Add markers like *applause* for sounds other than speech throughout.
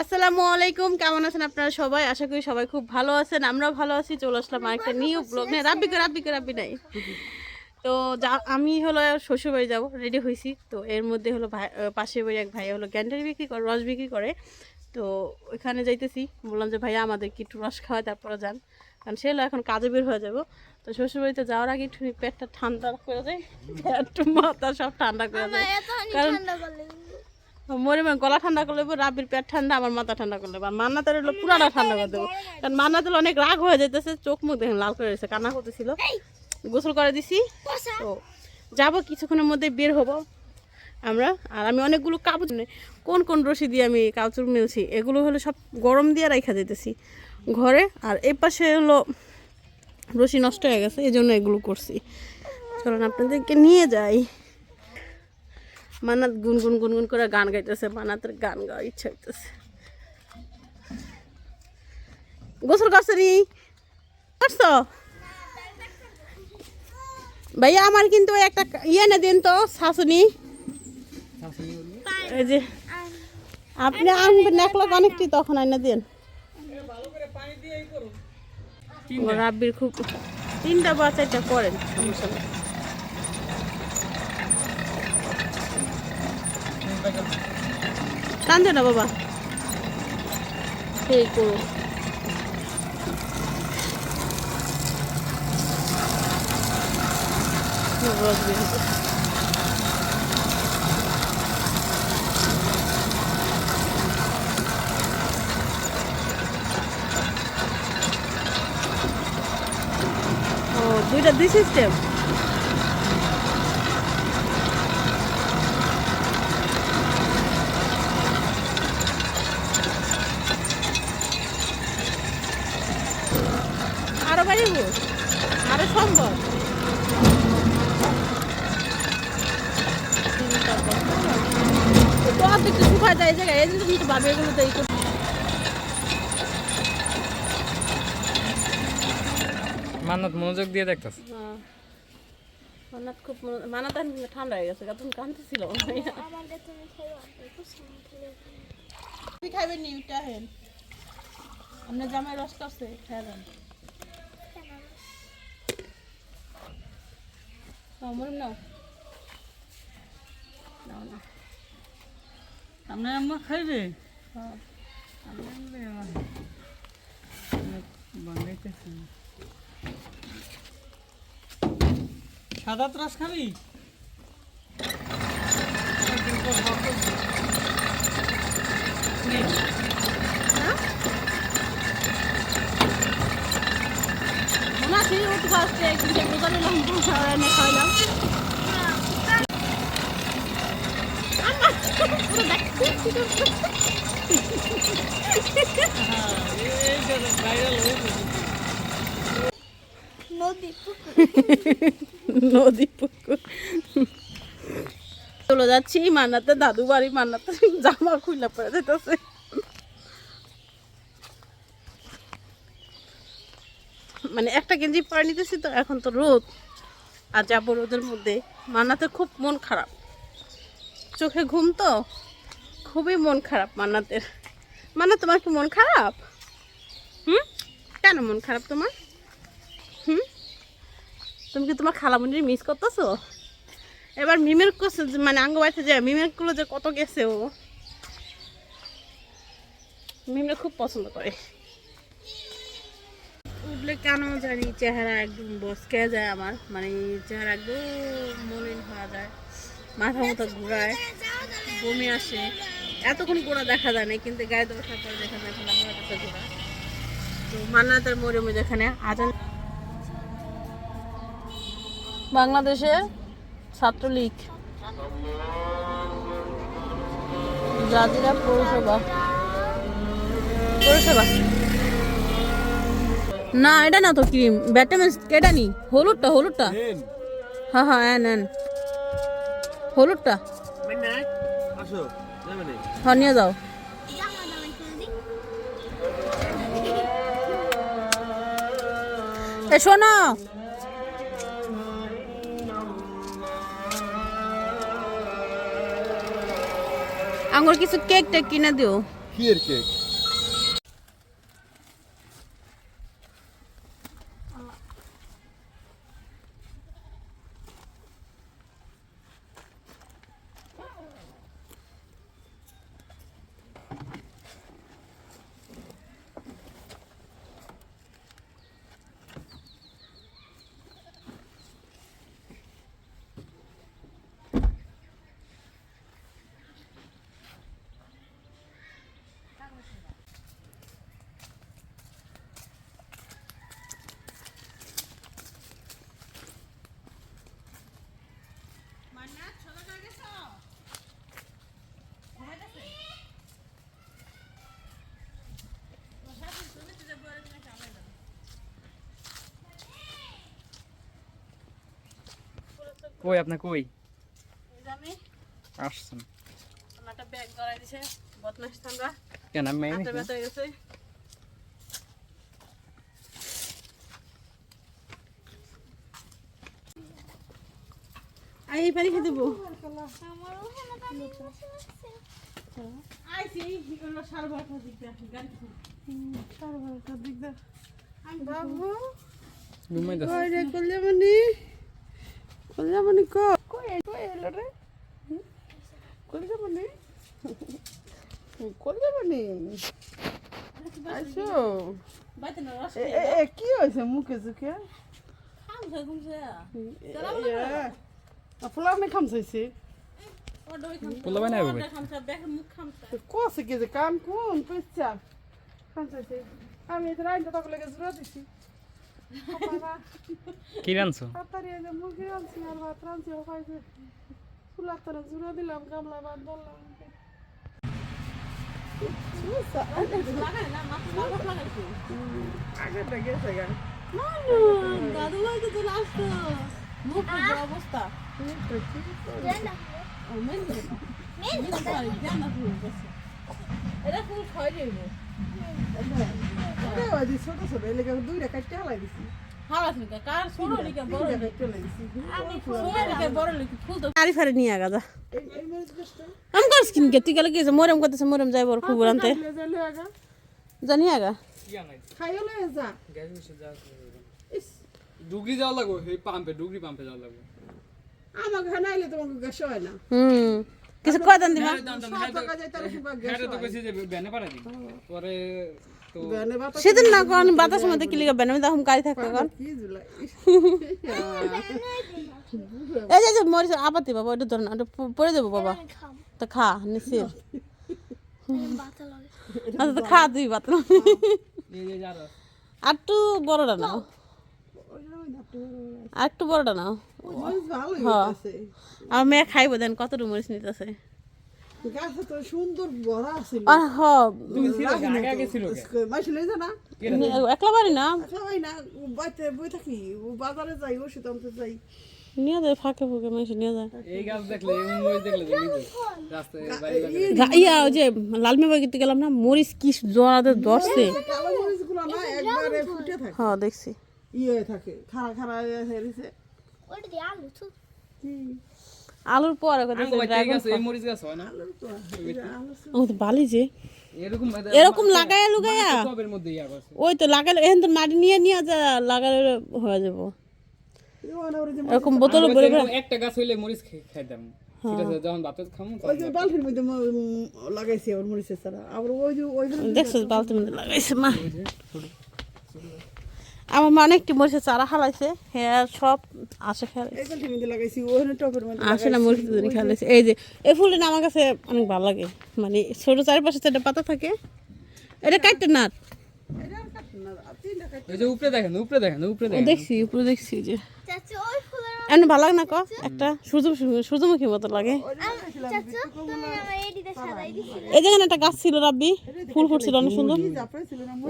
আসসালামু আলাইকুম কেমন আছেন আপনারা সবাই? আশা করি সবাই খুব ভালো আছেন আমরাও ভালো আছি চলে আসলাম আরেকটা নিউ ব্লগ নেই রাব্বিকে রাব্বিকে রাব্বি নাই। তো যা আমি হলো শ্বশুর বাড়ি যাব রেডি হয়েছি তো এর মধ্যে হলো ভাই পাশের বাড়ি এক ভাই হলো গ্যান্ডারি বিক্রি করে রস বিক্রি করে। তো ওইখানে যাইতেছি বললাম যে ভাইয়া আমাদের কি একটু রস খাওয়ায় তারপরে যান। কারণ সে হলো এখন কাজে বের হয়ে যাব। তো শ্বশুর বাড়িতে যাওয়ার আগে একটু পেটটা ঠান্ডা করে যায় একটু মাথা সব ঠান্ডা করে যায় কারণ মরে মরে গলা ঠান্ডা করলে রাবির পেট ঠান্ডা আমার মাথা ঠান্ডা করলে আর মান্নাতের হলো পুরাটা ঠান্ডা করে দেবো। কারণ মান্নাতের অনেক রাগ হয়ে যেতেছে চোখ মুখ দেখেন লাল করে রয়েছে কান্না করতেছিল। গোসল করে দিছি। তো যাব কিছুক্ষণের মধ্যে বের হব আমরা। আর আমি অনেকগুলো কাপড় কোন কোন রশি দিয়ে আমি কাপড় মিলছি এগুলো হলো সব গরম দিয়ে রাখা যেতেছি ঘরে। আর এই পাশে হলো রশি নষ্ট হয়ে গেছে এই জন্য এগুলো করছি। চলুন আপনাদেরকে নিয়ে যাই। মানাত গুনগুন গুনগুন করে গান গাইতেছে মানাতের গান গাওয়ার ইচ্ছা হইতেছে। গোসল করছে নি? করছ? ভাইয়া আমার কিন্তু একটা ইয়ে না দিন তো শাশুনি এই যে আপনি আনবেন এক লাখ অনেকটি তখন আইনা দিন। রাব্বির খুব তিনটা বা চারটা করেন সমস্যা টানতে না বাবা। সেই করো। দুইটা দুই সিস্টেম আরও বাড়িব আরও সম্ভব তো আপনি একটু শুকা যায় এই জায়গায় এই জন্য তুমি তো ভাবে এগুলো তো এই করতে মান্নত মনোযোগ দিয়ে দেখতেছ? হ্যাঁ। মানাত খুব মনে- মানাত ঠান্ডা হয়ে গেছে তুমি কাঁদতেছিল তুমি খাইবেন নি ওইটা হেন আপনার জামাই রস করছে খাইবেন আমার নাও নাও। না। আপনার আম্মা খাইবে? হ্যাঁ। বানাইতেছি সাদা ত্রাস খাবি? মনে আছে ও তো ফার্স্টে কিন্তু রোজা নিলাম এনে খাইলাম আম্মা, পুরো দেখছি। এই যে ভাইরাল হয়েছে নদী পুকুর চলে যাচ্ছি, মান্নাতে দাদু বাড়ি, মান্নাতে জামা খুলে পড়ে যেতেছে মানে একটা গেঞ্জি পরে নিতেছি তো, এখন তো রোদ। আর যাব রোদের মধ্যে। মান্নাতে খুব মন খারাপ। চোখে ঘুম তো, খুবই মন খারাপ মান্নাতের। মান্না, তোমার কি মন খারাপ? হুম? কেন মন খারাপ তোমার? হুম? তুমি কি তোমার খালামুনির মিস করতেছো? এবার মিমের মানে আঙ্গ বাড়িতে যায়, মিমেরগুলো যে কত গেছে ও। মিমে খুব পছন্দ করে। উঠলে কেন জানি চেহারা একদম বসকে যায় আমার। মানে চেহারা একদম মলিন হওয়া যায়। মাথা মতো ঘুরায়, বমি আসে। এতক্ষণ গোড়া দেখা যায় না, কিন্তু গায়ে ওঠার পরে দেখা যায় কাছে ঘোরা তো মান্নাতের মরিয়মে যেখানে আজান বাংলাদেশের ছাত্রলীগ। জাজিরা পৌরসভা। পৌরসভা? না এটা না তো ক্রিম। ব্যাটামেন্স কেটা নি? হলুদটা হলুদটা? হ্যাঁ হ্যাঁ হ্যাঁ নেন। হলুদটা? হ্যাঁ নিয়ে যাও। এ শোনো। আঙুর কিছু কেক টেক কিনে দিও। কি এর কেক কই আপনি কই? আসছেন। কেন আমি এই পানি খেতে হলো সাড়ে বারোটার দিক সাড়ে বারোটার দিক দিয়ে। বাবু ঘুমাই দাস কই রে কল্যামণি কল্যামণি কো কই কই এলো রে কল্যামণি কল্যামণি আইসো বাইতে না রস এ এ কি হয়েছে মুখে চুখে খামছে ঘুমছে ফুলামে খামচাইছে ওটা ওই খামছে পোলা বানাইবো ওটা খামছে ব্যাগ মুখ খামছে কষে কি যে কান কোন পেঁচা খামচাইছে আমি তো রাইন তখন লেগে জুড়ে দিছি কি রানছো তাড়াতাড়ি যে মুখে আনছি আর ভাত রানছি ও জুড়ে দিলাম গামলা ভাত বললাম মানু দাদু ভাই তো চলে আসতো মুখ অবস্থা মেন মেন এটা ফুল খাই দেবো ওরে ওই যে ছোট ছোট এই লেগে দুইটা কাটতে হালাই দিছি মরম করতেছে মরম যাই বড় খুব আনতে জানি আগা ডুগরি যাওয়া লাগবো পাম্পে ডুগরি পাম্পে যাওয়া লাগবো আমাকে হানাইলে তোমাকে গ্যাস হয় না হুম। কিছু কয় দান দিবা হ্যাঁ সেদিন না কোন বাতাস মধ্যে কি লিখা বেনামি দাম কাই থাকবে কোন এই যে আবার দিবা বাবা এটা ধর না এটা প- দেবো বাবা তো খা নিশ্চিত আচ্ছা তো খা তুই বাত এই যে যারা আর একটু বড়টা নাও আর একটু বড়টা নাও। মরিচ হ্যাঁ। মেয়ে খাইবো দেন কতটুকু মরিচ নিতেছে? গাছে তো সুন্দর ভরা আছিল আর হ তুমি ছিল আগে আগে ছিল মাইছে লই যা না? একলা বাড়ি না? সবাই না বাইতে বই থাকি ও বাজারে যাই ওষুধ আনতে যাই। নিয়ে যায় ফাঁকে ফুঁকে নিয়ে যায়। এই গাছ দেখলে দেখলে ইয়া ওই যে লালমি বাগিতে গেলাম না মরিচ কি জোড়াতে ধরছে। না হ্যাঁ দেখছি। ইয়ে হয়ে থাকে খাড়া খাড়া হয়ে হেরিছে আলুর পরে কথা আঙ্গো বাচ্চা এই এই মরিচ গাছ হয় না? আমাদের বালি যে। এরকম এরকম লাগাইয়া লুগাইয়া সবের মধ্যে ইয়া করছে। ওই তো লাগালে এখন তো মাটি নিয়ে নিয়ে যা লাগালে হয়ে যাব। এরকম বোতল ভরে ভরে। একটা গাছ হইলে মরিচ খাইতাম ঠিক আছে যখন ওই যে বালতির মধ্যে লাগাইছে মরিচের ছাড়া আবার ওই যে ওই দেখছ বালতির মধ্যে লাগাইছে মা। আমার মা অনেকটি মরিচের চারা হালাইছে। হ্যাঁ সব আসে আসে না মরিচ খালাইছে এই যে এই ফুলটা আমার কাছে অনেক ভালো লাগে। মানে ছোট চারিপাশে চারটা পাতা থাকে এটা কাটতে না এটা আর কাটে না, আর তিনটা কাটে। ওই যে উপরে দেখেন উপরে দেখেন উপরে দেখেন। দেখছি উপরে দেখছি যে। এমনি ভালো লাগে না ক? একটা সূর্য সূর্যমুখী মতো লাগে। এই যেখানে একটা গাছ ছিল রাব্বি, ফুল ফুটছিল অনেক সুন্দর।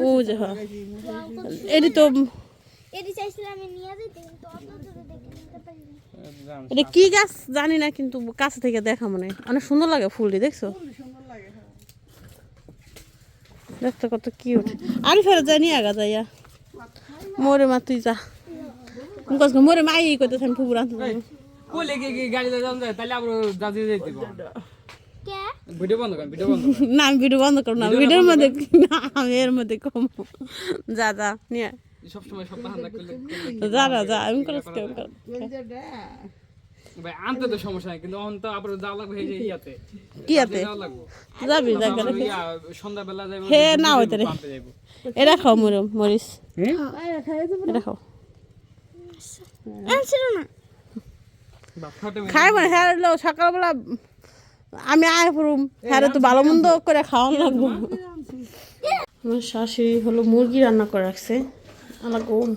ও যে হ্যাঁ এটি তো এটি কি গাছ জানি না, কিন্তু কাছে থেকে দেখা মনে। অনেক সুন্দর লাগে ফুলটি, দেখছ। দেখতে কত কিউট আর ফেরত জানি আগা যাইয়া। মোরে মা, তুই যা। মুখস মোরে মা এই কইতেছেন ফুবুর আনতে যাব। কইলে কি কি গাড়ি যাওয়া যায় তাহলে আবার দাদি যাইতে কে? ভিডিও বন্ধ করেন ভিডিও বন্ধ করেন না আমি ভিডিও বন্ধ করো না। ভিডিওর মধ্যে না আমি এর মধ্যে কম। যা যা নিয়ে। আয়। সবসময় সব বাহানা করলে যা না যা আমি করে স্কেম কর ভাই আনতে তো সমস্যা নাই কিন্তু অন তো আবার যাওয়া লাগবে এই যে ইয়াতে। কি আছে যাওয়া লাগবে। যাবি যা আবার গেলে সন্ধ্যাবেলা যাইবো হে না হইতে রে। এটা খাও মরিস এটা খাও। খাই মানে হ্যাঁ লো সকালবেলা আমি আয় পড়ুম হ্যাঁ তো ভালো মন্দ করে খাওয়ান লাগবো। আমার শাশুড়ি হলো মুরগি রান্না করে রাখছে। আমার গম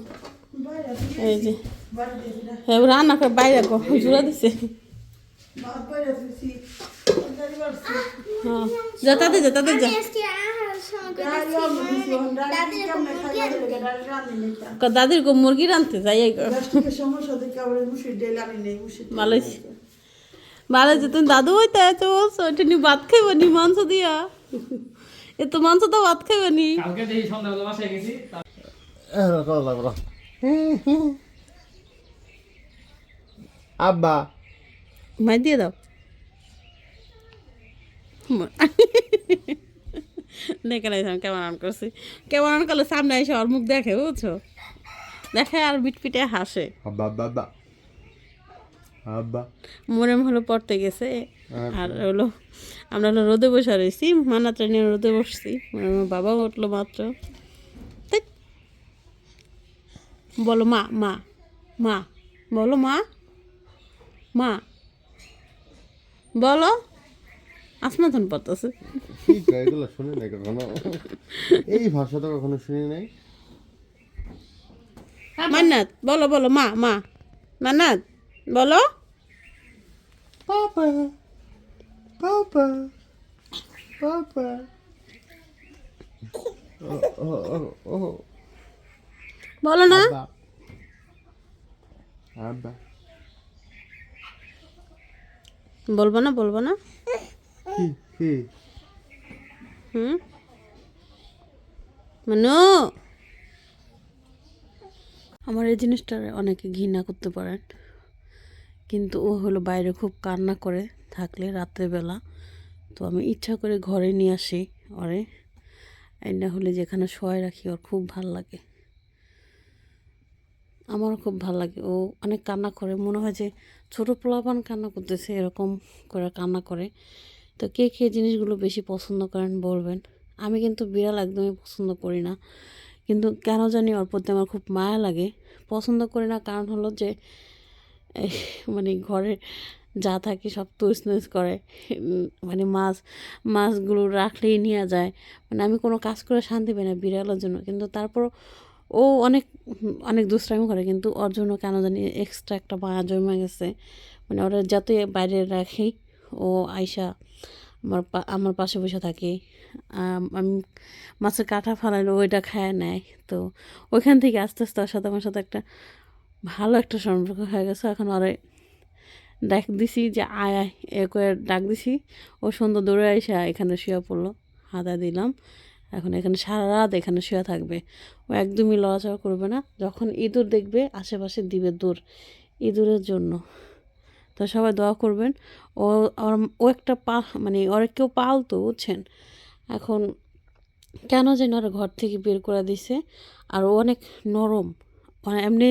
এই যে। হ্যাঁ রান্না করে বাইরে গো জুড়া দিছে। যা তাদের যা তাদের যা। দাদির গো মুরগি রানতে যাই ভালো হয়েছে তুমি দাদু হইতে আছে বলছো এটা নি ভাত খাইব নি মাংস দিয়া? এ তো মাংস তো ভাত খাইব নি। আব্বা। মাই দিয়ে দাও। *laughs* দেখে নাই আমি অন করছি। কেমন অন করলে সামনে এসে ওর মুখ দেখে বুঝছ? দেখে আর বিটপিটে হাসে। আব্বা আব্বা আব্বা। আব্বা। মরেম হলো পড়তে গেছে। আর হলো আমরা হলো রোদে বসে রয়েছি। মানাত্রা নিয়ে রোদে বসছি। বাবা উঠল মাত্র। বলো মা মা মা। বলো মা মা। বলো। আসমাতন পড়তেছে। এগুলো শুনি নাই কখনো। এই ভাষা তো কখনো শুনি নাই। মান্নাত বলো বলো মা মা। মান্নাত বলো। পাপা পাপা পাপা। বলো না। বলব না বলব না। কি হুম? মানু? আমার এই জিনিসটা অনেকে ঘৃণা করতে পারেন কিন্তু ও হলো বাইরে খুব কান্না করে থাকলে রাত্রেবেলা তো আমি ইচ্ছা করে ঘরে নিয়ে আসি ওরে। আইনা হলে যেখানে শোয়াই রাখি, ওর খুব ভালো লাগে। আমারও খুব ভালো লাগে। ও অনেক কান্না করে। মনে হয় যে ছোটো পোলাপান কান্না করতেছে, এরকম করে কান্না করে। তো কে কে জিনিসগুলো বেশি পছন্দ করেন বলবেন। আমি কিন্তু বিড়াল একদমই পছন্দ করি না। কিন্তু কেন জানি ওর প্রতি আমার খুব মায়া লাগে। পছন্দ করি না কারণ হলো যে মানে ঘরে যা থাকে সব তুসনুস করে। মানে মাছ, মাছগুলো রাখলেই নিয়ে যায়। মানে আমি কোনো কাজ করে শান্তি পাই না বিড়ালের জন্য। কিন্তু তারপর ও অনেক অনেক দুষ্টামি করে। কিন্তু ওর জন্য কেন জানি এক্সট্রা একটা মায়া জমে গেছে। মানে ওরা যতই বাইরে রাখি ও আয়সা আমার আমার পাশে বসে থাকে। আমি মাছের কাঁটা ফালাইলে, ওইটা খায় নেয়। তো ওইখান থেকে আস্তে আস্তে ওর সাথে আমার সাথে একটা ভালো একটা সম্পর্ক হয়ে গেছে। এখন ওরে ডাক দিছি যে আয় আয়, এ করে ডাক দিছি। ও সুন্দর দৌড়ে এসে এখানে শুয়ে পড়ল হাতা দিলাম। এখন এখানে সারা রাত এখানে শুয়ে থাকবে। ও একদমই লড়াচড়া করবে না। যখন ইঁদুর দেখবে, আশেপাশে দিবে দূর। ইঁদুরের জন্য। তো সবাই দোয়া করবেন। ও ও একটা পা মানে ওর কেউ পালতো বুঝছেন? এখন কেন যেন ওরা ঘর থেকে বের করে দিছে, আর ও অনেক নরম। মানে এমনি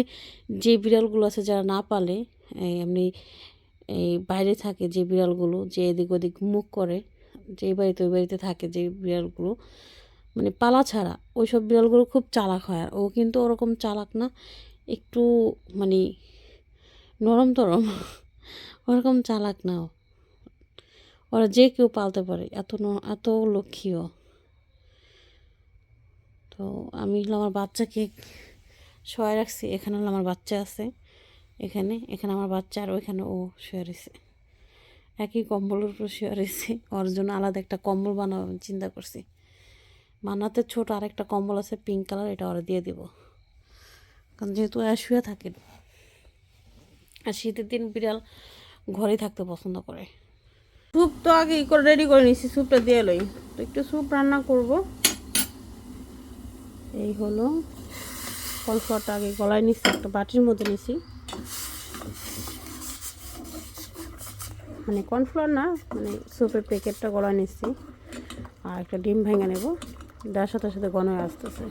যে বিড়ালগুলো আছে যারা না পালে এমনি এই বাইরে থাকে যে বিড়ালগুলো, যে এদিক ওদিক মুখ করে, যে বাড়িতে, ওই বাড়িতে থাকে যে বিড়ালগুলো মানে পালা ছাড়া। ওই সব বিড়ালগুলো খুব চালাক হয়, আর ও কিন্তু ওরকম চালাক না, একটু মানে নরম তরম ওরকম চালাক না ও। ওরা যে কেউ পালতে পারে, এত এত লক্ষ্মীও। তো আমি হলো আমার বাচ্চাকে শোয়া রাখছি, এখানে হলো আমার বাচ্চা আছে, এখানে এখানে আমার বাচ্চা আর ওইখানে ও শুয়ে রয়েছে। একই কম্বলের উপর শুয়ে রয়েছে, ওর জন্য আলাদা একটা কম্বল বানাবো আমি চিন্তা করছি। বানাতে ছোট আরেকটা কম্বল আছে পিঙ্ক কালার এটা ওরা দিয়ে দিব। কারণ যেহেতু শুয়ে থাকে, আর শীতের দিন বিড়াল ঘরেই থাকতে পছন্দ করে। স্যুপ তো আগে ই করে রেডি করে নিছি স্যুপটা দিয়ে লই। তো একটু স্যুপ রান্না করব। এই হলো কলফটা আগে গলায় নিচ্ছি একটা বাটির মধ্যে নিছি। মানে কর্নফ্লাওয়ার না মানে স্যুপের প্যাকেটটা গলায় নিচ্ছি আর একটা ডিম ভেঙে নেব। দেওয়ার সাথে সাথে হয়ে আসতেছে।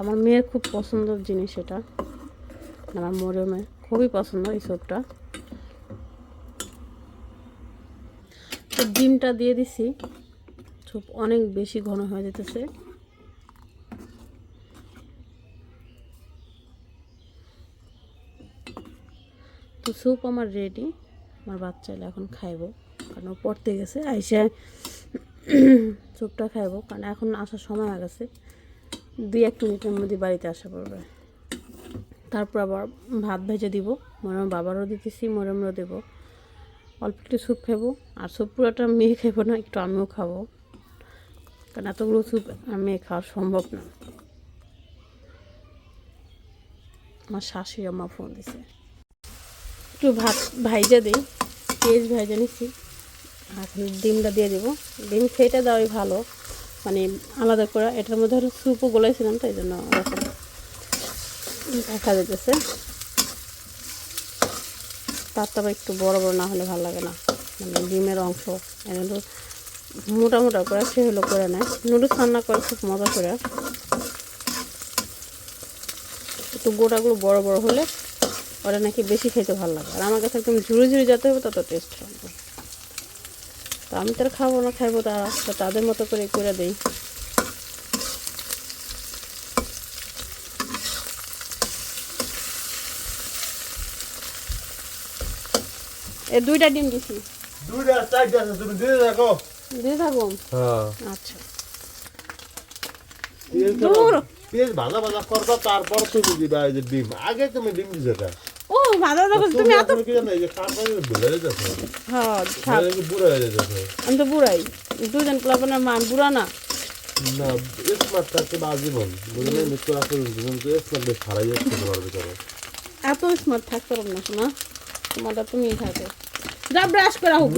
আমার মেয়ের খুব পছন্দের জিনিস এটা। আমার মরিয়মের খুবই পছন্দ এই স্যুপটা তো ডিমটা দিয়ে দিছি। স্যুপ অনেক বেশি ঘন হয়ে যেতেছে। তো স্যুপ আমার রেডি আমার বাচ্চারা এখন খাইবো। কারণ ও পড়তে গেছে। আইসে স্যুপটা খাইবো। কারণ এখন আসার সময় হয়ে গেছে। দুই এক মিনিটের মধ্যে বাড়িতে আসা পড়বে। তারপর আবার ভাত ভেজে দিব। মরম বাবারও দিতেছি মরমরও দেবো। অল্প একটু স্যুপ খাব। আর স্যুপ পুরোটা মেয়ে খাব না, একটু আমিও খাব। কারণ এতগুলো স্যুপ আর মেয়ে খাওয়া সম্ভব না। আমার শাশুড়ি আমার ফোন দিছে। একটু ভাত ভাইজা দিই, পেঁয়াজ ভাইজা নিচ্ছি। এখন ডিমটা দিয়ে দেবো। ডিম খেয়েটা দেওয়াই ভালো। মানে আলাদা করে। এটার মধ্যে স্যুপও গলাইছিলাম, তাই জন্য দেখা যেতেছে তারটা একটু বড় বড় না হলে ভালো লাগে না। মানে ডিমের অংশ। এখন তো মোটা মোটা করে সে হলো করে নেয়। নুডলস রান্না করে খুব মজা করে। একটু গোটাগুলো বড় বড় হলে ওরা নাকি বেশি খেতে ভালো লাগে। আর আমার কাছে একদম ঝুড়ি ঝুড়ি যেতে হবে তত টেস্ট হবে তো আমি তো আর খাব না, খাইবো তারা তাদের মতো করে করে দেই। এ দুইটা ডিম দিছি। দুইটা চারটা আছে তুমি দিয়ে দেখো দিয়ে থাকুন হ্যাঁ। আচ্ছা। দূর। পেঁয়াজ ভাজা ভাজা করবা তারপর তুমি দিবা এই যে ডিম। আগে তুমি ডিম দিছো এটা। ও ভালো দেখো তুমি তুমি এত এখন কি জানো এই যে কাঁচা ভুলে যেতেছো হ্যাঁ থাক। বুড়া হয়ে যেতেছো আমি তো বুড়াই। দুজন প্লাবনের মান বুড়া না। না স্মার্ট থাকতে বাজীবন বুঝলে মৃত্যু আসলে কিন্তু স্মার্ট বেশ হারাই যাচ্ছে তোমার ভিতরে। এত স্মার্ট থাকতে পারব না শোনা তোমারটা তুমি থাকে যা ব্রাশ করা হোক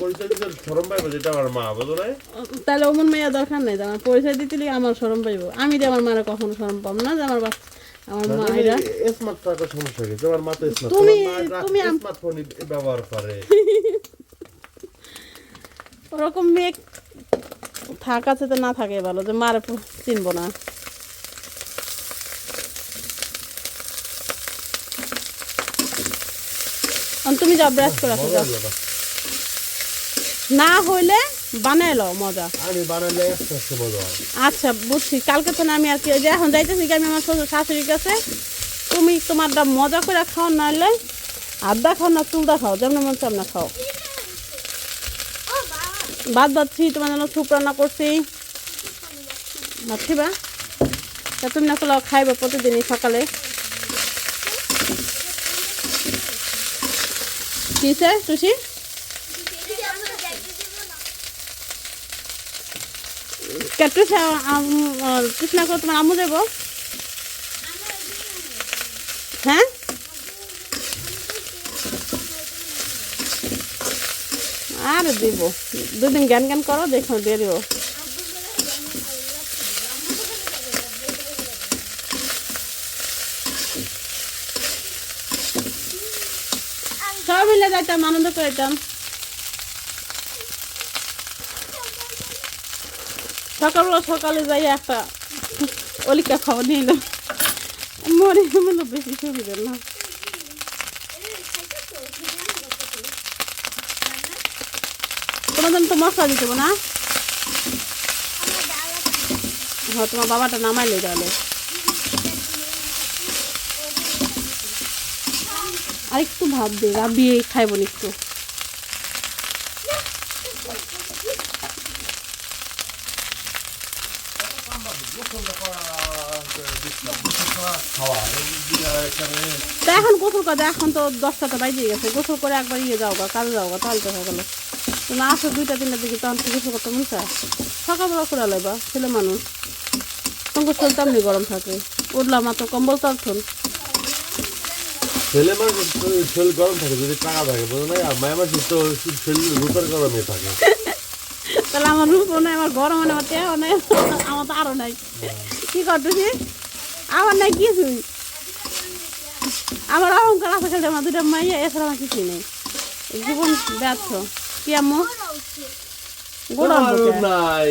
পরিচয় দিতে আমার মা বুঝো না তাহলে অমন মেয়ে দরকার নেই যে আমার পরিচয় দিতে লিগে আমার সরম পাইব। আমি যে আমার মারা কখনো সরম পাবো না যে আমার বাচ্চা আমার মা স্মার্ট থাকার সমস্যা কি তোমার মা তো স্মার্ট তুমি- তুমি স্মার্টফোন ব্যবহার করে। ওরকম মেয়ে থাক আছে তো না থাকে ভালো যে মারে চিনবো না। তুমি যাও ব্রাশ করে আসো যাও। না হইলে বানাই লও মজা। আমি হয়। আচ্ছা বুঝছি। কালকে তো আমি আর কি যে এখন যাইতেছি কি আমি আমার শ্বশুর শাশুড়ির কাছে তুমি তোমারটা মজা করে খাও নাহলে আদা খাও না চুলদা খাও যেমন মন চামনা খাও। বাদ বাদছি তোমার জন্য স্যুপ রান্না করছি। ভাবছি বা? তুমি না খাইবে প্রতিদিনই সকালে। কিসে সুশি কেটে কৃষ্ণা করে তোমার আমু দেবো। হ্যাঁ? আর দিব। দুদিন জ্ঞান জ্ঞান করো, দেখো, দিয়ে দিব। সবাই মিলে যাইতাম আনন্দ করে যেতাম সকালবেলা সকালে যাই একটা অলিকা খাবার নিয়ে এলাম মরে মানে বেশি সুবিধা না। জন্য তো মশলা দিতে না। হ্যাঁ তোমার বাবাটা নামাইলে তাহলে। আর একটু ভাব দে রাবি খাইব না একটু। তা এখন গোসল করে, এখন তো দশটা তো বাইরে গেছে। গোসল করে একবার ইয়ে যাও গা কাজে যাও গা তাহলে তো হয়ে গেল। তো না আসো দুইটা, তিনটার দিকে, তখন তো গোসল করতে মন চায়। সকালবেলা করে লাইবা ছেলে মানুষ। তখন গোসল তেমনি গরম থাকে। উঠলাম মাত্র কম্বল তখন ছেলে মানুষ শরীর গরম থাকে যদি টাকা থাকে বুঝো না আর মায়ের মানুষ তো শরীর রূপের গরমে থাকে। *laughs* তাহলে আমার রূপও নাই আমার গরম নেই আমার তেও নেই আমার তো আরও নাই। কি করতেছি? আমার নাই কিছুই। আমার অহংকার আছে খেলতে আমার দুটা মাইয়া এছাড়া আমার কিছুই নেই। জীবন ব্যর্থ। কি আম্মু? গরম নাই?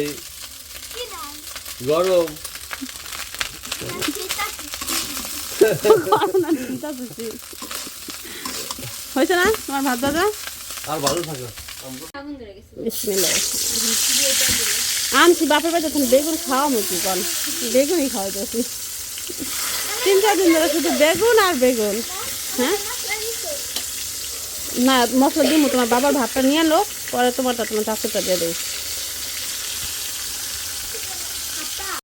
গরম। হয়েছে না তোমার ভাত দাদা আর ভালো থাকে আনছি বাপের বাড়িতে তখন বেগুন খাওয়া মতো কন বেগুনই খাওয়া যাচ্ছি তিন চার দিন ধরে শুধু বেগুন আর বেগুন হ্যাঁ না মশলা দিব তোমার বাবার ভাতটা নিয়ে এলো, পরে তোমারটা তোমার চাষটা দিয়ে দেবো।